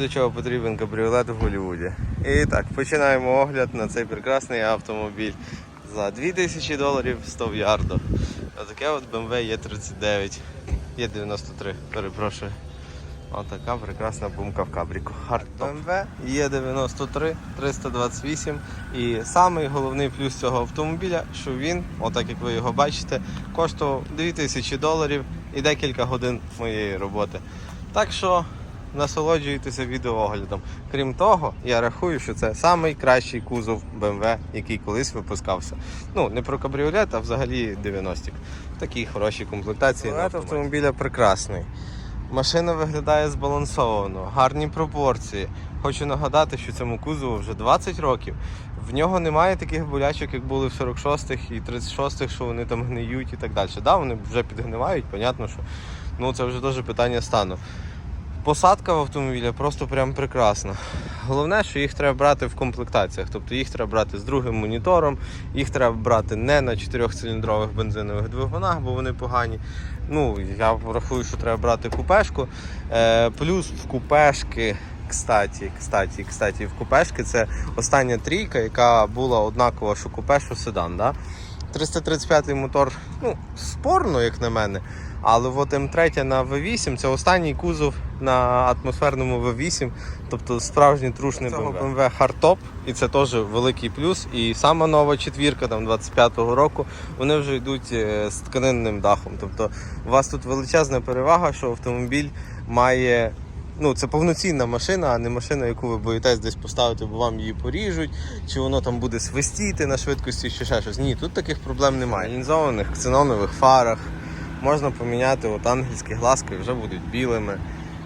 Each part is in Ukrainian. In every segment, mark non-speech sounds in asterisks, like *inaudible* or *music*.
для чого потрібен кабріолет в Голлівуді. І так, починаємо огляд на цей прекрасний автомобіль. За 2000 доларів 100 в ярдо. Отаке от BMW Е39. Є93, перепрошую. Отака прекрасна бумка в кабріку. BMW Е93 328. І самий головний плюс цього автомобіля, що він, отак як ви його бачите, коштував 2000 доларів і декілька годин моєї роботи. Так що насолоджуйтеся відеооглядом. Крім того, я рахую, що це найкращий кузов BMW, який колись випускався. Ну, не про кабріолет, а взагалі 90-х. Такі хороші комплектації. Туалет автомобіля прекрасний. Машина виглядає збалансовано, гарні пропорції. Хочу нагадати, що цьому кузову вже 20 років. В нього немає таких болячок, як були в 46-х і 36-х, що вони там гниють і так далі. Да, вони вже підгнивають, понятно, що ну, це вже теж питання стану. Посадка в автомобіля просто прям прекрасна. Головне, що їх треба брати в комплектаціях. Тобто їх треба брати з другим монітором, їх треба брати не на 4-циліндрових бензинових двигунах, бо вони погані. Ну, я рахую, що треба брати купешку. Е, плюс в купешки, кстаті, кстаті, кстаті, в купешки це остання трійка, яка була однакова, що купе, що седан. Да? 335 мотор, ну, спорно, як на мене. Але от М3 на V8 це останній кузов на атмосферному V8, тобто справжній трушний Цього BMW. BMW Hardtop, і це теж великий плюс. І сама нова четвірка там 25-го року, вони вже йдуть е, з тканинним дахом. Тобто у вас тут величезна перевага, що автомобіль має. Ну, це повноцінна машина, а не машина, яку ви боїтесь десь поставити, бо вам її поріжуть, чи воно там буде свистіти на швидкості, чи ще щось. Ні, тут таких проблем немає. Лінзованих ксенонових фарах можна поміняти от ангельські глазки, вже будуть білими.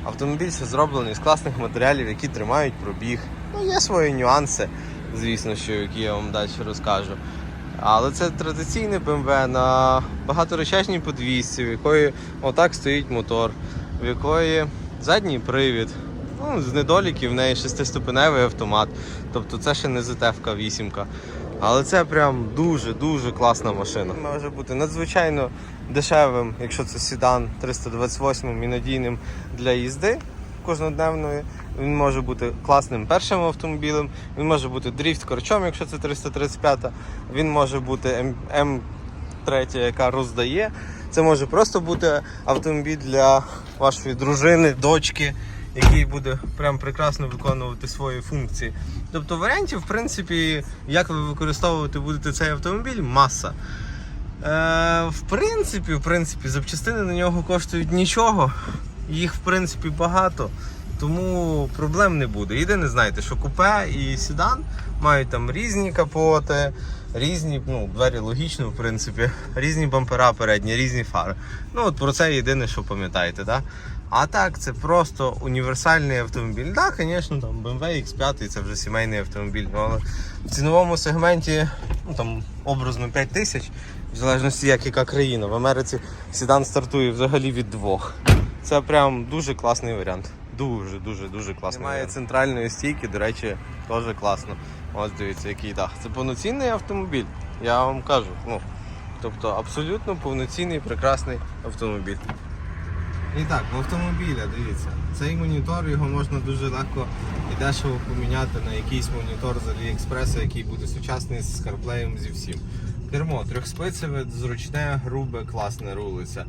Автомобіль ще зроблений з класних матеріалів, які тримають пробіг. Ну, є свої нюанси, звісно, що які я вам далі розкажу. Але це традиційне BMW на багаторечашній подвісці, в якої отак стоїть мотор, в якої задній привід. Ну, з недоліків в неї шестиступеневий автомат. Тобто це ще не ZTF 8. Але це прям дуже-дуже класна машина. Може бути надзвичайно дешевим, якщо це седан 328 і надійним для їзди кожнодневної. Він може бути класним першим автомобілем, він може бути дріфт корчом, якщо це 335. Він може бути М- М3, яка роздає. Це може просто бути автомобіль для вашої дружини, дочки, який буде прям прекрасно виконувати свої функції. Тобто варіантів, в принципі, як ви використовувати будете цей автомобіль, маса. Е, в принципі, в принципі, запчастини на нього коштують нічого. Їх, в принципі, багато, тому проблем не буде. Єдине, знаєте, що купе і седан мають там різні капоти, різні, ну, двері логічно, в принципі, різні бампера передні, різні фари. Ну, от про це єдине, що пам'ятаєте, да? А так, це просто універсальний автомобіль. Так, да, звісно, там BMW X5 це вже сімейний автомобіль, але в ціновому сегменті ну, там, образно 5 тисяч, в залежності як яка країна. В Америці седан стартує взагалі від двох. Це прям дуже класний варіант. Дуже, дуже, дуже класний. Немає варіант. центральної стійки, до речі, теж класно. Ось дивіться, який дах. Це повноцінний автомобіль, я вам кажу. Ну, тобто абсолютно повноцінний прекрасний автомобіль. І так, в автомобіля, дивіться, цей монітор його можна дуже легко і дешево поміняти на якийсь монітор з Аліекспреса, який буде сучасний з CarPlay, зі всім. Кермо трьохспицеве, зручне, грубе, класне рулиться.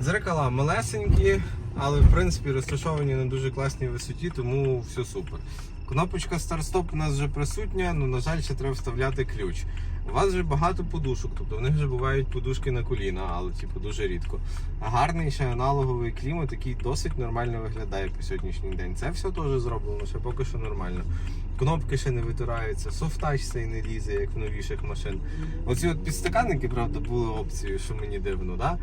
Зеркала малесенькі, але в принципі розташовані на дуже класній висоті, тому все супер. Кнопочка старт-стоп у нас вже присутня, але на жаль, ще треба вставляти ключ. У вас вже багато подушок, тобто в них вже бувають подушки на коліна, але типу дуже рідко. Гарний ще аналоговий клімат, який досить нормально виглядає по сьогоднішній день. Це все теж зроблено, ще поки що нормально. Кнопки ще не витираються, софтач цей не лізе, як в новіших машин. Оці от підстаканники, правда, були опцією, що мені дивно, да?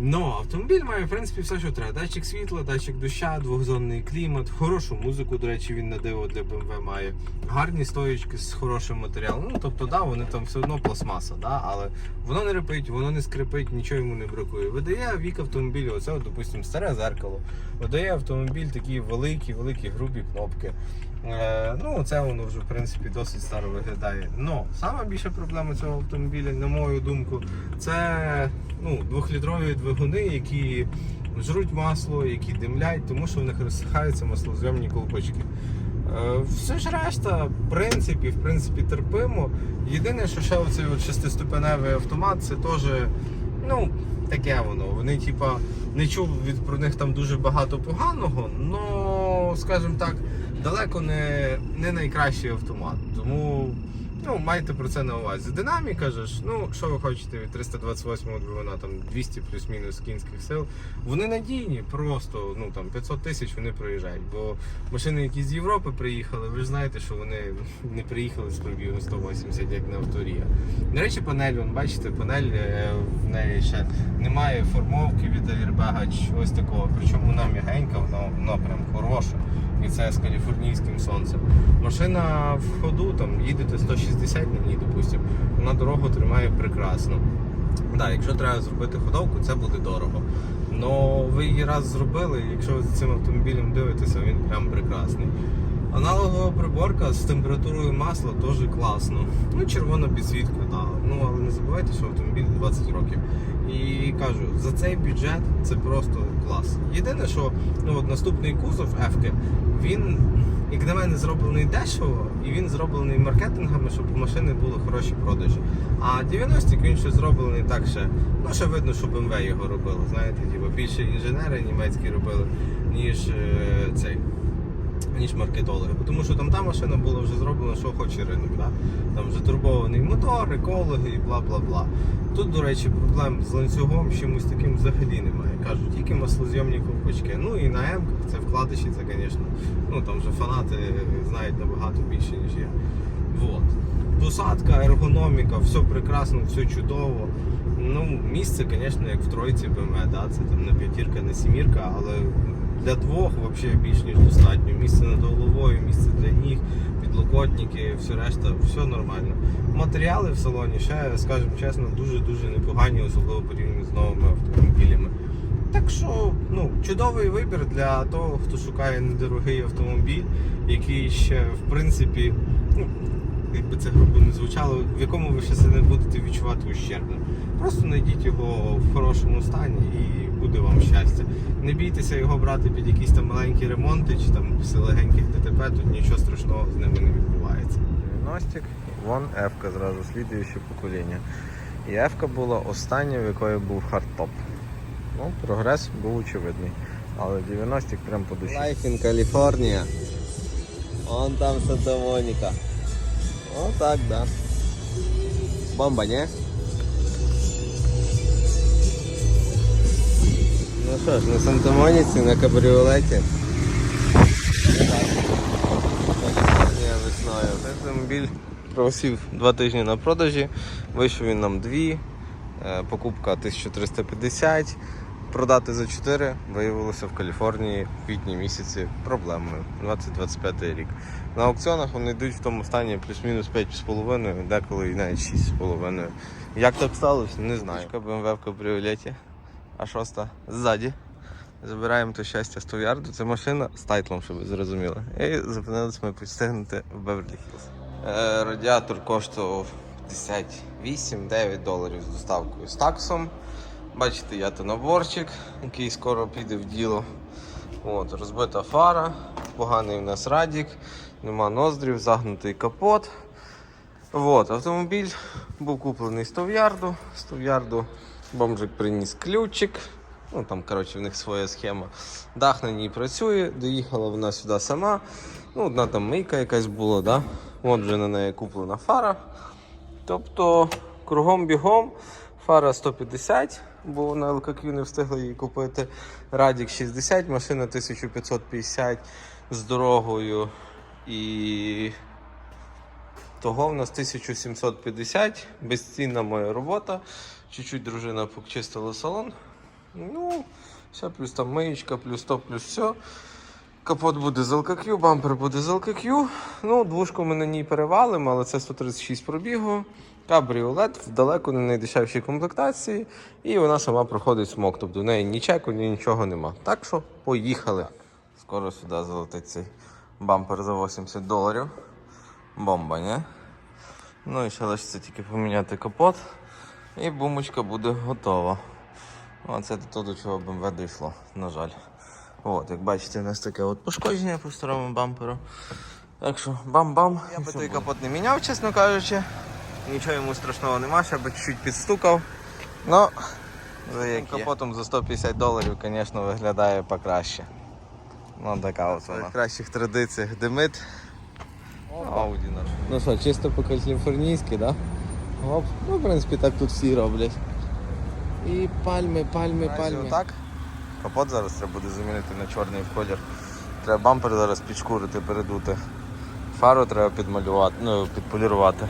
Ну, автомобіль має, в принципі, все, що треба. Датчик світла, датчик доща, двохзонний клімат, хорошу музику, до речі, він на диво для BMW має. Гарні стоїчки з хорошим матеріалом. Ну, тобто, да, вони там все одно пластмаса, да, але воно не репить, воно не скрипить, нічого йому не бракує. Видає вік автомобілю, оце, допустимо, старе зеркало. Видає автомобіль такі великі, великі грубі кнопки. Е, ну, це воно вже в принципі досить старо виглядає. Но сама більша проблема цього автомобіля, на мою думку, це ну, двохлітрові двигуни, які жруть масло, які димлять, тому що в них розсихаються маслозйомні колпачки. Е, Все ж решта, в принципі, в принципі, терпимо. Єдине, що ще оцей шестиступеневий автомат, це теж, ну, таке воно. Вони, типа, не чув від про них там дуже багато поганого, але, скажімо так, далеко не, не найкращий автомат. Тому ну, майте про це на увазі. Динаміка ж, ну, що ви хочете від 328 двигуна, там 200 плюс-мінус кінських сил. Вони надійні, просто ну там 500 тисяч вони проїжджають. Бо машини, які з Європи приїхали, ви ж знаєте, що вони *laughs* не приїхали з пробігом 180, як на авторія. До речі, панель, вон, бачите, панель е, в неї ще немає формовки від чи чогось такого. Причому вона м'ягенька, вона, вона прям хороша. І це з каліфорнійським сонцем. Машина в ходу, там їдете 160 на ній, допустимо, вона дорогу тримає прекрасно. Так, якщо треба зробити ходовку, це буде дорого. Но ви її раз зробили, якщо ви за цим автомобілем дивитеся, він прям прекрасний. Аналогова приборка з температурою масла теж класно. Ну, червона підсвітка, так. Ну, але не забувайте, що автомобіль 20 років. І кажу, за цей бюджет це просто клас. Єдине, що ну, от наступний кузов F, він, як на мене, зроблений дешево, і він зроблений маркетингами, щоб у машини були хороші продажі. А 90 він ще зроблений так ще. Ну, ще видно, що BMW його робили. Знаєте, типу, більше інженери німецькі робили, ніж е, цей ніж маркетологи. Тому що там та машина була вже зроблена, що хоче ринок. Да? Там вже турбований мотор, екологи і бла бла бла. Тут, до речі, проблем з ланцюгом чимось таким взагалі немає. Кажуть, тільки маслозйомні ковпачки. Ну і на М це вкладиші, це, звісно, ну там вже фанати знають набагато більше, ніж я. Вот. Посадка, ергономіка, все прекрасно, все чудово. Ну, місце, звісно, як в тройці BMW, да? це там не п'ятірка, не сімірка, але для двох взагалі більш ніж достатньо. Місце над головою, місце для ніг, підлокотники, все решта, все нормально. Матеріали в салоні ще, скажімо чесно, дуже-дуже непогані, особливо порівняно з новими автомобілями. Так що, ну, чудовий вибір для того, хто шукає недорогий автомобіль, який ще, в принципі, ну, якби це грубо не звучало, в якому ви ще не будете відчувати ущербним. Просто знайдіть його в хорошому стані і буде вам щастя. Не бійтеся його брати під якісь там маленькі ремонти чи там після легеньких ДТП, тут нічого страшного з ними не відбувається. 90 вон F зразу, слідуюче покоління. І F була остання, в якої був хардтоп. Ну, прогрес був очевидний. Але 90 прям по душі. Life in California. Вон там Санта Моніка. О, так, да. Бомба, не? Ну що ж, на Санта Моніці, на кабріолеті. Весною. Автомобіль просів два тижні на продажі. Вийшов він нам дві. Е, Покупка 1350. Продати за 4 виявилося в Каліфорнії в квітні місяці проблемою. 2025 рік. На аукціонах вони йдуть в тому стані плюс-мінус 5,5, деколи і навіть 6,5. Як так сталося, не знаю. BMW в кабріолеті, а шоста ззаді. Забираємо то щастя 100 ярду. Це машина з тайтлом, щоб ви зрозуміли. І зупинилися ми підстигнути в Беверлі Хілз. Е, радіатор коштував 58-9 доларів з доставкою з таксом. Бачите, я то наборчик, який скоро піде в діло. От, розбита фара, поганий у нас радік, нема ноздрів, загнутий капот. От, автомобіль був куплений 100 ярду. 100 ярду бомжик приніс ключик. Ну там, коротше, в них своя схема. Дах на ній працює, доїхала вона сюди сама. Ну, одна там мийка якась була, да? От вже на неї куплена фара. Тобто кругом бігом фара 150, бо на ЛКQ не встигли її купити. Радік 60, машина 1550 з дорогою. І того в нас 1750, безцінна моя робота. Чуть-чуть дружина почистила салон. Ну, все, плюс там миєчка, плюс то, плюс все. Капот буде з LKQ, бампер буде з LKQ. Ну, двушку ми на ній перевалимо, але це 136 пробігу. Кабріолет в далеко не найдешевшій комплектації. І вона сама проходить смок. Тобто в неї ні чеку, ні нічого нема. Так що поїхали. Скоро сюди залетить цей бампер за 80 доларів. Бомба, не? Ну і ще лишиться тільки поміняти капот. І бумочка буде готова. О, це до чого BMW дійшло, на жаль. От, як бачите, у нас таке от пошкодження по старому бамперу. Так що бам-бам. Я би той капот не міняв, чесно кажучи. Нічого йому страшного нема, ще би чуть підстукав. Ну, за яким капотом за 150 доларів, звісно, виглядає покраще. Ну, така от вона. В кращих традиціях димит. Ауді наш. Ну що, чисто по каліфорнійськи, да? Оп. Ну, в принципі, так тут всі роблять. І пальми, пальми, пальми. Так. Капот зараз треба буде замінити на чорний в колір. Треба бампер зараз підшкурити, передути. Фару треба підмалювати, ну, підполірувати.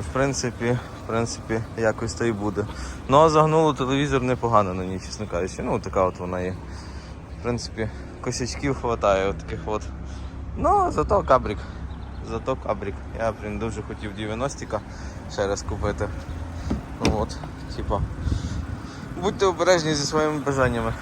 В принципі, в принципі, якось то і буде. Ну а загнуло телевізор непогано на ній, чесно кажучи. Ну, така от вона є. В принципі, косячків от таких от. Ну, зато кабрик. Зато кабрик. Я блін, дуже хотів 90-ка ще раз купити. Ну от, типа. Будьте обережні зі своїми бажаннями.